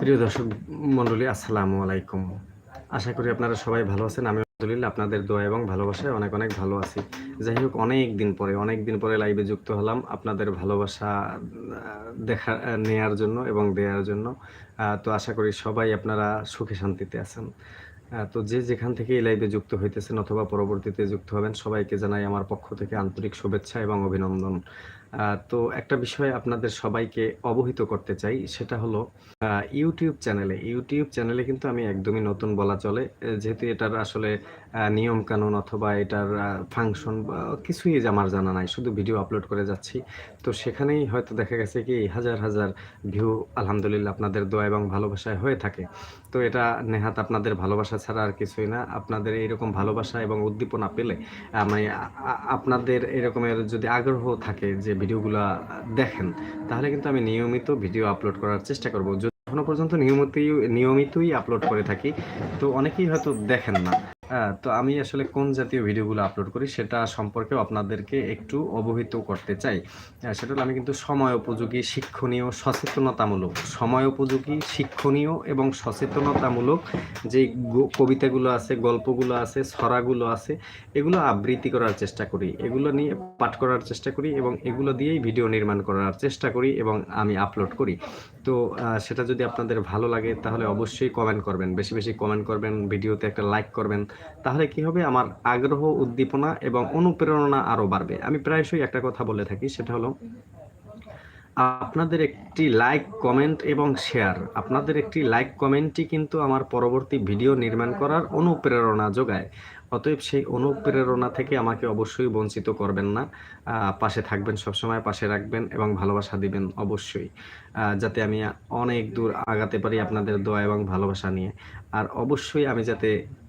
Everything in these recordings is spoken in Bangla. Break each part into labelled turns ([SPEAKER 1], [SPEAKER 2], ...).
[SPEAKER 1] প্রিয় দর্শক মণ্ডলী, আসসালামু আলাইকুম। আশা করি আপনারা সবাই ভালো আছেন। আমি আলহামদুলিল্লাহ আপনাদের দোয়া এবং ভালোবাসায় অনেক অনেক ভালো আছি। যাই হোক, অনেক দিন পরে, অনেক দিন পরে লাইভে যুক্ত হলাম আপনাদের ভালোবাসা দেখা নেয়ার জন্য এবং দেওয়ার জন্য। তো আশা করি সবাই আপনারা সুখে শান্তিতে আছেন। তো যে যেখান থেকে এই লাইভে যুক্ত হইতেছেন অথবা পরবর্তীতে যুক্ত হবেন, সবাইকে জানাই আমার পক্ষ থেকে আন্তরিক শুভেচ্ছা এবং অভিনন্দন। তো একটা বিষয় আপনাদের সবাইকে অবহিত করতে চাই, সেটা হলো ইউটিউব চ্যানেলে। ইউটিউব চ্যানেলে কিন্তু আমি একদমই নতুন বলা চলে যেহেতু এটার আসলে নিয়ম কানুন অথবা এটার ফাংশন কিছুই যে আমার জানা নাই, শুধু ভিডিও আপলোড করে যাচ্ছি। তো সেখানেই হয়তো দেখা গেছে কি, হাজার হাজার ভিউ আলহামদুলিল্লাহ আপনাদের দোয়া এবং ভালোবাসায় হয়ে থাকে। তো এটা নেহাত আপনাদের ভালোবাসা ছাড়া আর কিছুই না। আপনাদের এইরকম ভালোবাসা এবং উদ্দীপনা পেলে আ- আপনাদের এরকমের যদি আগ্রহ থাকে যে ভিডিওগুলো দেখেন, তাহলে কিন্তু আমি নিয়মিত ভিডিও আপলোড করার চেষ্টা করব। এখনও পর্যন্ত নিয়মিতই নিয়মিতই আপলোড করে থাকি, তো অনেকেই হয়তো দেখেন না। হ্যাঁ, তো আমি আসলে কোন জাতীয় ভিডিওগুলো আপলোড করি সেটা সম্পর্কেও আপনাদেরকে একটু অবহিত করতে চাই। সেটা আমি কিন্তু সময় উপযোগী শিক্ষণীয় সচেতনতামূলক। সময় উপযোগী শিক্ষণীয় এবং সচেতনতামূলক যে কবিতাগুলো আছে গল্পগুলো আছে ছড়াগুলো আছে এগুলো আবৃত্তি করার চেষ্টা করি। এগুলো নিয়ে পাঠ করার চেষ্টা করি এবং এগুলো দিয়েই ভিডিও নির্মাণ করার চেষ্টা করি এবং আমি আপলোড করি। তো সেটা যদি আপনাদের ভালো লাগে তাহলে অবশ্যই কমেন্ট করবেন। বেশি বেশি কমেন্ট করবেন ভিডিওতে একটা লাইক করবেন। তাহলে কি হবে? আমার আগ্রহ, উদ্দীপনা এবং অনুপ্রেরণা আরও বাড়বে। আমি প্রায়শই একটা কথা বলে থাকি, সেটা হলো, আপনাদের একটি লাইক কমেন্ট এবং শেয়ার আপনাদের একটি লাইক কমেন্টই কিন্তু আমার পরবর্তী ভিডিও নির্মাণ করার অনুপ্রেরণা যোগায়। অতএব সেই অনুপ্রেরণা থেকে আমাকে অবশ্যই বঞ্চিত করবেন না। পাশে থাকবেন সবসময়, পাশে রাখবেন এবং ভালোবাসা দিবেন অবশ্যই। যাতে আমি অনেক দূর আগাতে পারি আপনাদের দোয়া এবং ভালোবাসা নিয়ে। আর অবশ্যই আমি যাতে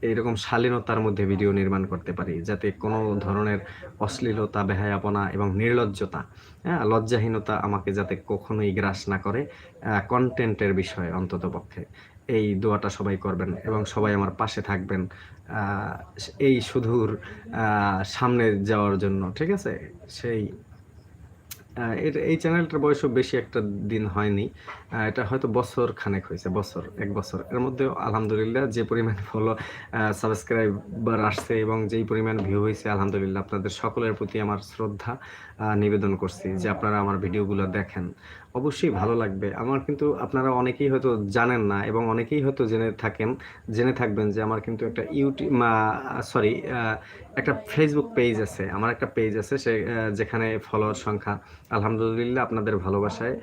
[SPEAKER 1] এরকম শালীনতার মধ্যে ভিডিও নির্মাণ করতে পারি, যাতে কোনো ধরনের অশ্লীলতা, বেহায়াপনা এবং নির্লজ্জতা হ্যাঁ লজ্জাহীনতা আমাকে যাতে কখনোই গ্রাস না করে কন্টেন্টের বিষয়ে অন্তত পক্ষে এই দোয়াটা সবাই করবেন এবং সবাই আমার পাশে থাকবেন এই সুধুর সামনে যাওয়ার জন্য, ঠিক আছে? সেই এর- এই চ্যানেলটার বয়সও বেশি একটা দিন হয়নি। এটা হয়তো বছর খানেক হয়েছে, বছর, এক বছর। এর মধ্যে আলহামদুলিল্লাহ যে পরিমাণ ফলো সাবস্ক্রাইবার আসছে এবং যেই পরিমাণ ভিউ হয়েছে, আলহামদুলিল্লাহ আপনাদের সকলের প্রতি আমার শ্রদ্ধা নিবেদন করছি যে আপনারা আমার ভিডিওগুলো দেখেন। অবশ্যই ভালো লাগবে। আমার কিন্তু আপনারা অনেকেই হয়তো জানেন না এবং অনেকেই হয়তো জেনে থাকেন, জেনে থাকবেন যে আমার কিন্তু একটা ইউটিউব সরি একটা ফেসবুক পেজ আছে, আমার একটা পেজ আছে, সে যেখানে ফলোয়ার সংখ্যা, আলহামদুলিল্লাহ আপনাদের ভালোবাসায়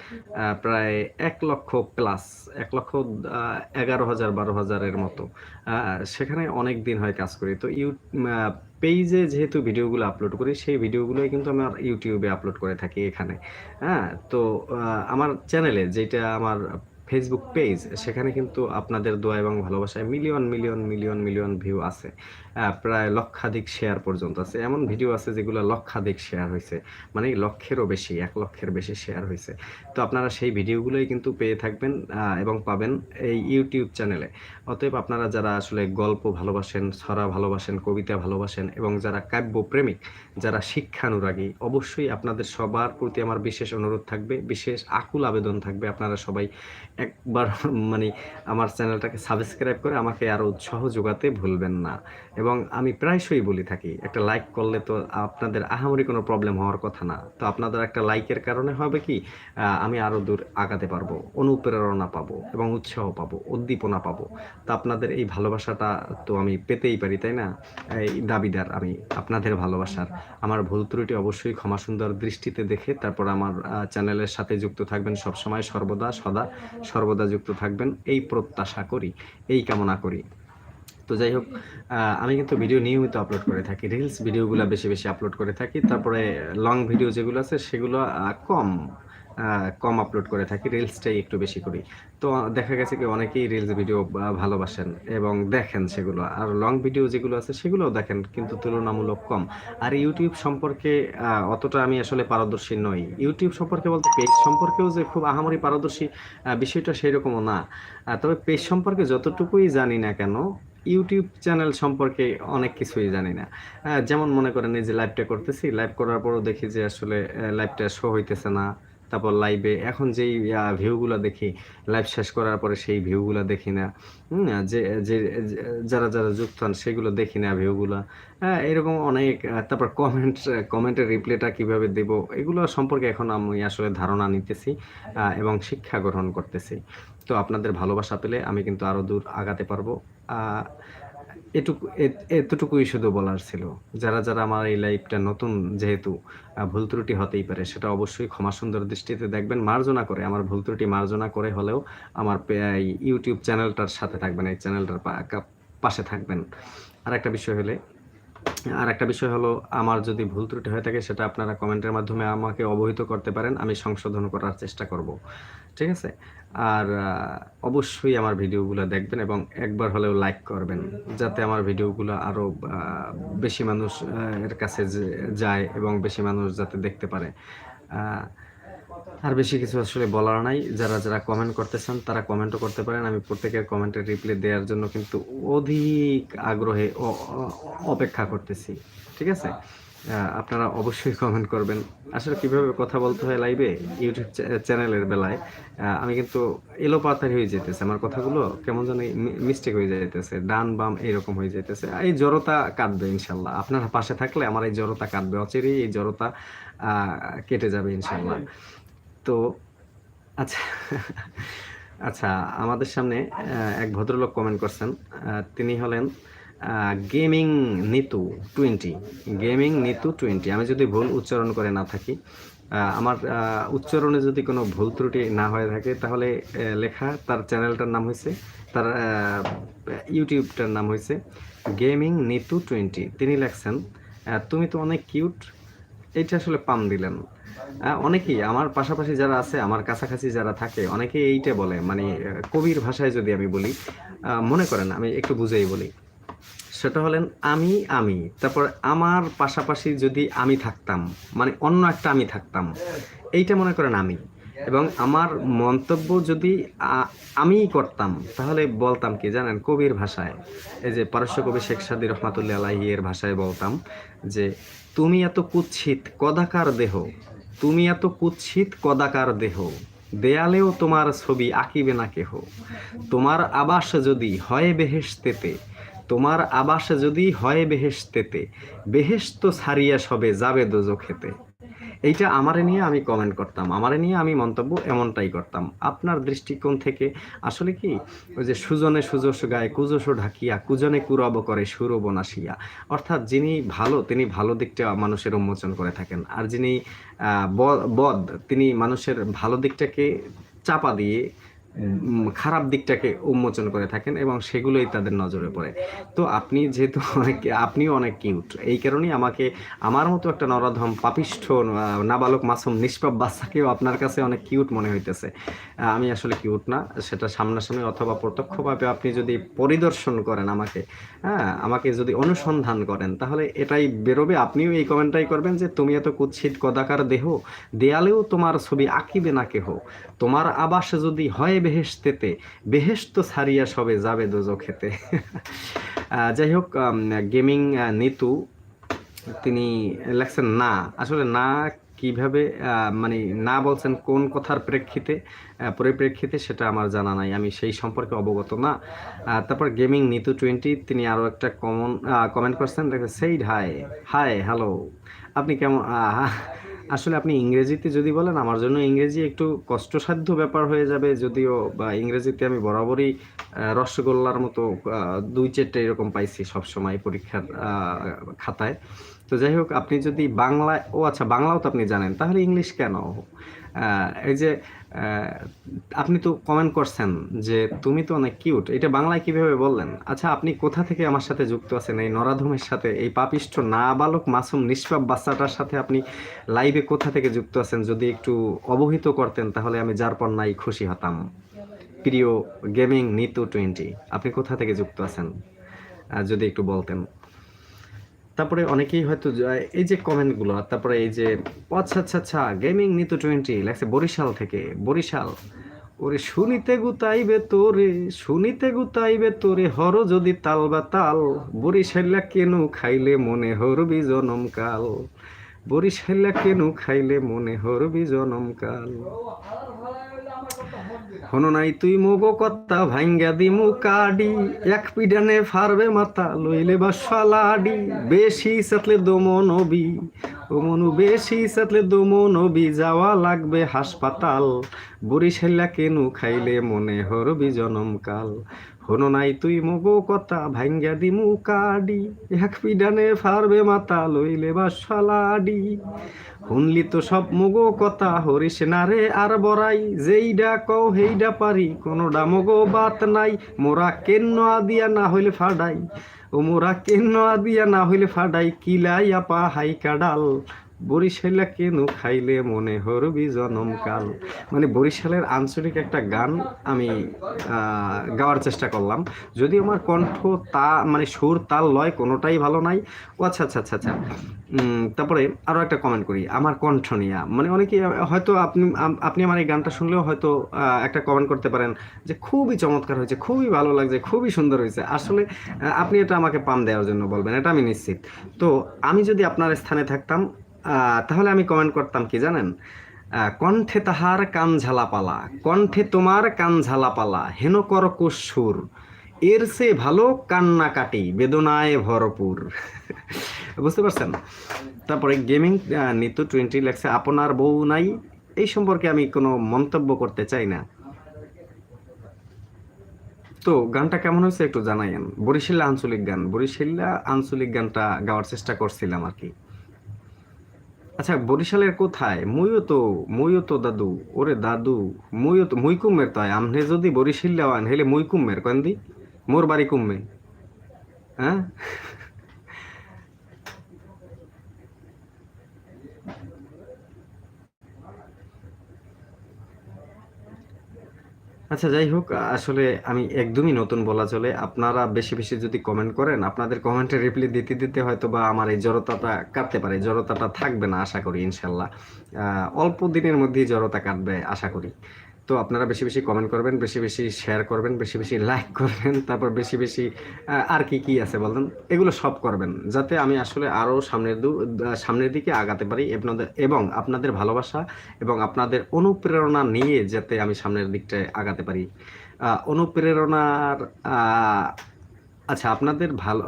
[SPEAKER 1] প্রায় এক লক্ষ প্লাস এক লক্ষ এগারো হাজার, বারো হাজারের মতো। সেখানে অনেক দিন হয় কাজ করি। তো ইউ পেজে যেহেতু ভিডিওগুলো আপলোড করি, সেই ভিডিওগুলোই কিন্তু আমার ইউটিউবে আপলোড করে থাকি এখানে। হ্যাঁ তো আমার চ্যানেলে যেটা আমার ফেসবুক পেজ সেখানে কিন্তু আপনাদের দোয়া এবং ভালোবাসায় million million million million view আছে। প্রায় লক্ষাধিক শেয়ার পর্যন্ত আছে। এমন ভিডিও আছে যেগুলো লক্ষাধিক শেয়ার হয়েছে। মানে লক্ষেরও বেশি, এক লক্ষের বেশি শেয়ার হয়েছে। তো আপনারা সেই ভিডিওগুলোই কিন্তু পেয়ে থাকবেন এবং পাবেন এই ইউটিউব চ্যানেলে অতএব আপনারা যারা আসলে গল্প ভালোবাসেন, ছড়া ভালোবাসেন, কবিতা ভালোবাসেন, এবং যারা কাব্য প্রেমিক যারা শিক্ষানুরাগী, অবশ্যই আপনাদের সবার প্রতি আমার বিশেষ অনুরোধ থাকবে, বিশেষ আকুল আবেদন থাকবে। আপনারা সবাই একবার মানে আমার চ্যানেলটাকে সাবস্ক্রাইব করে আমাকে আরও উৎসাহ যোগাতে ভুলবেন না। এবং আমি প্রায়শই বলি থাকি, একটা লাইক করলে তো আপনাদের আহামরি কোনো প্রবলেম হওয়ার কথা না। তো আপনাদের একটা লাইকের কারণে হবে কি আমি আরও দূর আগাতে পারব, অনুপ্রেরণা পাবো এবং উৎসাহ পাবো, উদ্দীপনা পাবো। তো আপনাদের এই ভালোবাসাটা তো আমি পেতেই পারি, তাই না? এই দাবিদার আমি, আপনাদের ভালোবাসার। আমার ভুল ত্রুটি অবশ্যই ক্ষমা সুন্দর দৃষ্টিতে দেখে, তারপর আমার চ্যানেলের সাথে যুক্ত থাকবেন সবসময় সর্বদা, সদা। সর্বদা যুক্ত থাকবেন। এই প্রত্যাশা করি, এই কামনা করি। তো যাই হোক আমি কিন্তু ভিডিও নিয়মিত আপলোড করে থাকি। রিলস ভিডিওগুলো বেশি বেশি আপলোড করে থাকি। তারপরে লং ভিডিও যেগুলো আছে, সেগুলো কম। কম আপলোড করে থাকি রিলসটাই একটু বেশি করি। তো দেখা গেছে কি অনেকেই রিলস ভিডিও ভালোবাসেন এবং দেখেন সেগুলো। আর লং ভিডিও যেগুলো আছে সেগুলোও দেখেন, কিন্তু তুলনামূলক কম। আর ইউটিউব সম্পর্কে অতটা আমি আসলে পারদর্শী নই। ইউটিউব সম্পর্কে বলতে পেজ সম্পর্কেও যে খুব আহামরি পারদর্শী বিষয়টা সেরকমও না। তবে পেজ সম্পর্কে যতটুকুই জানি না কেন ইউটিউব চ্যানেল সম্পর্কে অনেক কিছুই জানি না। যেমন মনে করেন এই যে লাইভটা করতেছি লাইভ করার পরও দেখি যে আসলে লাইভটা শো হইতেছে না। তারপর লাইভে এখন যেই ভিউগুলো দেখি লাইভ শেষ করার পরে সেই ভিউগুলো দেখি না। যে যে যারা যারা যুক্ত হন সেগুলো দেখি না ভিউগুলো হ্যাঁ এরকম অনেক তারপর কমেন্ট কমেন্টের রিপ্লাইটা কীভাবে দেব, এগুলো সম্পর্কে এখন আমি আসলে ধারণা নিতেছি এবং শিক্ষা গ্রহণ করতেছি। তো আপনাদের ভালোবাসা পেলে আমি কিন্তু আরও দূর আগাতে পারব। এটুকু এতটুকুই শুধু বলার ছিল। যারা যারা আমার এই লাইফটা নতুন, যেহেতু ভুল ত্রুটি হতেই পারে, সেটা অবশ্যই ক্ষমা সুন্দর দৃষ্টিতে দেখবেন। মার্জনা করে, আমার ভুল ত্রুটি মার্জনা করে হলেও আমার ইউটিউব চ্যানেলটার সাথে থাকবেন, এই চ্যানেলটার পাশে থাকবেন। আর একটা বিষয় হলে আর একটা বিষয় হলো, আমার যদি ভুল ত্রুটি হয়ে থাকে সেটা আপনারা কমেন্টের মাধ্যমে আমাকে অবহিত করতে পারেন, আমি সংশোধন করার চেষ্টা করব। ঠিক আছে? আর অবশ্যই আমার ভিডিওগুলো দেখবেন এবং একবার হলেও লাইক করবেন, যাতে আমার ভিডিওগুলো আরও বেশি মানুষ এর কাছে যায় এবং বেশি মানুষ যাতে দেখতে পারে। আর বেশি কিছু আসলে বলার নাই। যারা যারা কমেন্ট করতেছেন, তারা কমেন্টও করতে পারেন। আমি প্রত্যেকের কমেন্টের রিপ্লাই দেওয়ার জন্য কিন্তু অধিক আগ্রহে অপেক্ষা করতেছি। ঠিক আছে? আপনারা অবশ্যই কমেন্ট করবেন। আসলে কীভাবে কথা বলতে হয় লাইভে ইউটিউব চ্যানেলের বেলায়। আমি কিন্তু এলো পাতার হয়ে যেতেছে আমার কথাগুলো কেমন জানি মিস্টেক হয়ে যাইতেছে। ডান বাম এইরকম হয়ে যাইতেছে। এই জড়তা কাটবে ইনশাল্লাহ। আপনারা পাশে থাকলে আমার এই জড়তা কাটবে। অচিরেই এই জড়তা কেটে যাবে ইনশাল্লাহ। তো আচ্ছা আচ্ছা আমাদের সামনে এক ভদ্রলোক কমেন্ট করছেন। তিনি হলেন gaming Nitu twenty gaming Nitu twenty আমি যদি ভুল উচ্চারণ করে না থাকি আমার উচ্চারণে যদি কোনো ভুল ত্রুটি না হয়ে থাকে, তাহলে লেখা তার চ্যানেলটার নাম হয়েছে তার ইউটিউবটার নাম হয়েছে গেমিং নিতু টোয়েন্টি তিনি লেখছেন তুমি তো অনেক কিউট এইটা আসলে পাম দিলেন। অনেকেই, আমার পাশাপাশি যারা আছে, আমার কাছাকাছি যারা থাকে অনেকে এইটা বলে মানে কবির ভাষায় যদি আমি বলি মনে করেন, আমি একটু বুঝেই বলি। সেটা হলেন, আমি আমি। তারপর আমার পাশাপাশি যদি আমি থাকতাম মানে অন্য একটা আমি থাকতাম, এইটা মনে করেন আমি। এবং আমার মন্তব্য যদি আমিই করতাম, তাহলে বলতাম কি জানেন, কবির ভাষায়। এই যে পারস্য কবি শেখ সাদি রহমাতুল্লাহ আলাহি এর ভাষায় বলতাম যে, তুমি এত কুৎসিত, কদাকার দেহ। তুমি এত কুৎসিত, কদাকার দেহ। দেয়ালেও তোমার ছবি আঁকিবে না কেহ। তোমার আবাস যদি হয় বেহেশতেতে, তোমার আবাস যদি হয় বেহেশতেতে, বেহেশত ছাড়িয়া সবে যাবে দোজখেতে। এইটা আমারে নিয়ে আমি কমেন্ট করতাম। আমারে নিয়ে আমি মন্তব্য এমনটাই করতাম। আপনার দৃষ্টিকোণ থেকে আসলে কি? ওই যে সুজনে সুজস গায়ে কুজস ঢাকিয়া, কুজনে কুরব করে সুরব নাসিয়া। অর্থাৎ যিনি ভালো, তিনি ভালো দিকটা মানুষের উন্মোচন করে থাকেন। আর যিনি বদ, তিনি মানুষের ভালো দিকটাকে চাপা দিয়ে খারাপ দিকটাকে উন্মোচন করে থাকেন এবং সেগুলোই তাদের নজরে পড়ে। তো আপনি যেহেতু অনেক, আপনিও অনেক কিউট এই কারণেই আমাকে, আমার মতো একটা নরাধম, পাপিষ্ঠ নাবালক, মাসুম, নিষ্পাপ বাচ্চাকেও আপনার কাছে অনেক কিউট মনে হইতেছে। আমি আসলে কিউট না, সেটা সামনাসামনি অথবা প্রত্যক্ষভাবে আপনি যদি পরিদর্শন করেন আমাকে হ্যাঁ আমাকে যদি অনুসন্ধান করেন, তাহলে এটাই বেরোবে। আপনিও এই কমেন্টটাই করবেন যে, তুমি এত কুৎসিত কদাকার দেহ, দেয়ালেও তোমার ছবি আঁকিবে না কেহ। তোমার আবাস যদি হয় বেহেশতেতে, বেহেশত ছাড়িয়া সবে যাবে দোজখেতে খেতে। যাই হোক গেমিং নিতু, তিনি লেখছেন না। আসলে না কীভাবে মানে না বলছেন কোন কথার প্রেক্ষিতে পরিপ্রেক্ষিতে সেটা আমার জানা নাই। আমি সেই সম্পর্কে অবগত না। তারপর গেমিং, নিতু টোয়েন্টি, তিনি আরও একটা কমন কমেন্ট করছেন দেখে সেই হাই হাই হ্যালো, আপনি কেমন আসলে আপনি ইংরেজিতে যদি বলেন, আমার জন্য ইংরেজি একটু কষ্টসাধ্য ব্যাপার হয়ে যাবে, যদিও বা ইংরেজিতে আমি বরাবরই রসগোল্লার মতো দুই চারটে এরকম পাইছি সবসময় পরীক্ষার খাতায়। তো যাই হোক, আপনি যদি বাংলায়, ও আচ্ছা বাংলাও তো আপনি জানেন, তাহলে ইংলিশ কেন? এই যে আপনি তো কমেন্ট করছেন যে তুমি তো অনেক কিউট এটা বাংলায় কীভাবে বললেন? আচ্ছা আপনি কোথা থেকে আমার সাথে যুক্ত আছেন? এই নরাধমের সাথে, এই পাপিষ্ঠ নাবালক মাসুম নিষ্পাপ বাচ্চাটার সাথে আপনি লাইভে কোথা থেকে যুক্ত আছেন? যদি একটু অবহিত করতেন, তাহলে আমি যার পর নাই খুশি হতাম। প্রিয় গেমিং নিতু টোয়েন্টি আপনি কোথা থেকে যুক্ত আছেন? যদি একটু বলতেন। তারপরে অনেকেই হয়তো এই যে কমেন্টগুলো তারপরে এই যে আচ্ছা আচ্ছা আচ্ছা গেমিং নিতো টোয়েন্টি লাগছে বরিশাল থেকে, বরিশাল। ওরে শুনিতে গুতাইবে তোরে, শুনিতে গুতাইবে তোরে, হর যদি তাল বা তাল বরিশাল্লা কেন খাইলে মনে হরবি জনম কাল কেন খাইলে মনে হরবি জনমকাল হন নাই তুই মোগো কত্তা ভাঙ্গা দিমু কাডি। এক পিডানে ফারবে মাথা, লইলে বা সালাডি বেশি সাতলে দমো নবী ও মনু বেশি সাতলে দমো নবী যাওয়া লাগবে হাসপাতাল। বরিশাল্লা কেনু খাইলে মনে হরবি জনমকাল হনো নাই তুই মোগো কথা ভাঙ্গা দিমু কাডি। এক পিডানে ফারবে মাথা লইলে বা সালাডি শুনলি তো সব মগো কথা হরিস না রে আর বড়াই। যেইডা কও হেইডা পারি, কোনোডা মগো বাত নাই। মোরা কেন্ন আদিয়া না হইলে ফাডাই। ও কেন আদিয়া না হইলে ফাডাই কিলাইয়া পা হাই কাডাল বরিশালা কেন খাইলে মনে হরবি জনমকাল মানে বরিশালের আঞ্চলিক একটা গান আমি গাওয়ার চেষ্টা করলাম। যদি আমার কণ্ঠ তা মানে সুর, তাল, লয় কোনোটাই ভালো নাই। ও আচ্ছা আচ্ছা আচ্ছা আচ্ছা। তারপরে আরও একটা কমেন্ট করি। আমার কণ্ঠ নিয়ে। মানে অনেকে হয়তো আপনি আপনি আমার এই গানটা শুনলেও হয়তো একটা কমেন্ট করতে পারেন যে খুবই চমৎকার হয়েছে, খুবই ভালো লাগছে, খুবই সুন্দর হয়েছে। আসলে আপনি এটা আমাকে পাম দেওয়ার জন্য বলবেন, এটা আমি নিশ্চিত। তো আমি যদি আপনার স্থানে থাকতাম তাহলে আমি কমেন্ট করতাম কি জানেন? কণ্ঠে তাহার কান ঝালাপালা, কণ্ঠে তোমার কান ঝালাপালা, হেন কর সুর এর সে ভালো কান্না কাটি বেদনায় ভরপুর। বুঝতে পারছেন? তারপরে গেমিং নিতু টোয়েন্টি লেখছে, আপনার বউ নাই? এই সম্পর্কে আমি কোনো মন্তব্য করতে চাই না। তো, গানটা কেমন হয়েছে একটু জানাইন বরিশিল্লা আঞ্চলিক গান বরিশিল্লা আঞ্চলিক গানটা গাওয়ার চেষ্টা করছিলাম আর কি। আচ্ছা বরিশালের কোথায়? মুইও তো মুইও তো দাদু, ওরে দাদু, মুইও তো, মুই কুমের তাই। আমনে যদি বরিশাল হেলে মুই কুমের কেন দি? মোর বাড়ি কুম্মে হ্যাঁ? আচ্ছা যাই হোক, আসলে আমি একদমই নতুন বলা চলে। আপনারা বেশি বেশি যদি কমেন্ট করেন, আপনাদের কমেন্টে রিপ্লাই দিতে দিতে হয়তো বা আমার এই জড়তাটা কাটতে পারে। জড়তাটা থাকবে না, আশা করি, ইনশাল্লাহ। অল্প দিনের মধ্যেই জড়তা কাটবে, আশা করি। তো আপনারা বেশি বেশি কমেন্ট করবেন, বেশি বেশি শেয়ার করবেন, বেশি বেশি লাইক করবেন, তারপর বেশি বেশি আর কি কি আছে বলেন? এগুলো সব করবেন যাতে আমি আসলে আরও সামনের সামনের দিকে আগাতে পারি এবং আপনাদের ভালোবাসা এবং আপনাদের অনুপ্রেরণা নিয়ে যাতে আমি সামনের দিকটায় আগাতে পারি। অনুপ্রেরণার আচ্ছা আপনাদের ভালো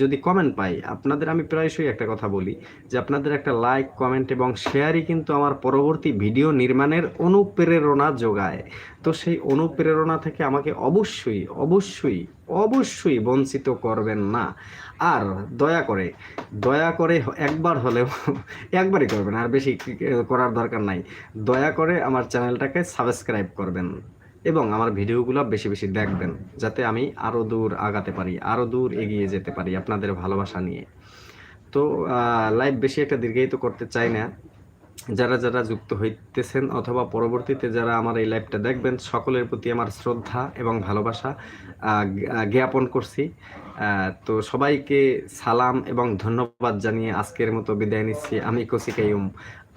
[SPEAKER 1] যদি কমেন্ট পাই, আপনাদের আমি প্রায়শই একটা কথা বলি যে, আপনাদের একটা লাইক কমেন্ট এবং শেয়ারই কিন্তু আমার পরবর্তী ভিডিও নির্মাণের অনুপ্রেরণা যোগায়। তো সেই অনুপ্রেরণা থেকে আমাকে অবশ্যই অবশ্যই অবশ্যই বঞ্চিত করবেন না। আর দয়া করে দয়া করে একবার হলেও, একবারই করবেন, আর বেশি করার দরকার নাই। দয়া করে আমার চ্যানেলটাকে সাবস্ক্রাইব করবেন। এবং আমার ভিডিওগুলো বেশি বেশি দেখবেন, যাতে আমি আরও দূর আগাতে পারি আরও দূর এগিয়ে যেতে পারি আপনাদের ভালোবাসা নিয়ে। তো লাইভ বেশি একটা দীর্ঘায়িত করতে চাই না। যারা যারা যুক্ত হইতেছেন অথবা পরবর্তীতে যারা আমার এই লাইভটা দেখবেন, সকলের প্রতি আমার শ্রদ্ধা এবং ভালোবাসা জ্ঞাপন করছি। তো সবাইকে সালাম এবং ধন্যবাদ জানিয়ে আজকের মতো বিদায় নিচ্ছি। আমি কসিকাইম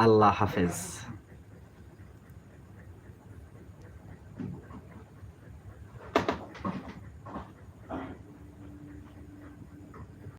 [SPEAKER 1] আল্লাহ হাফেজ।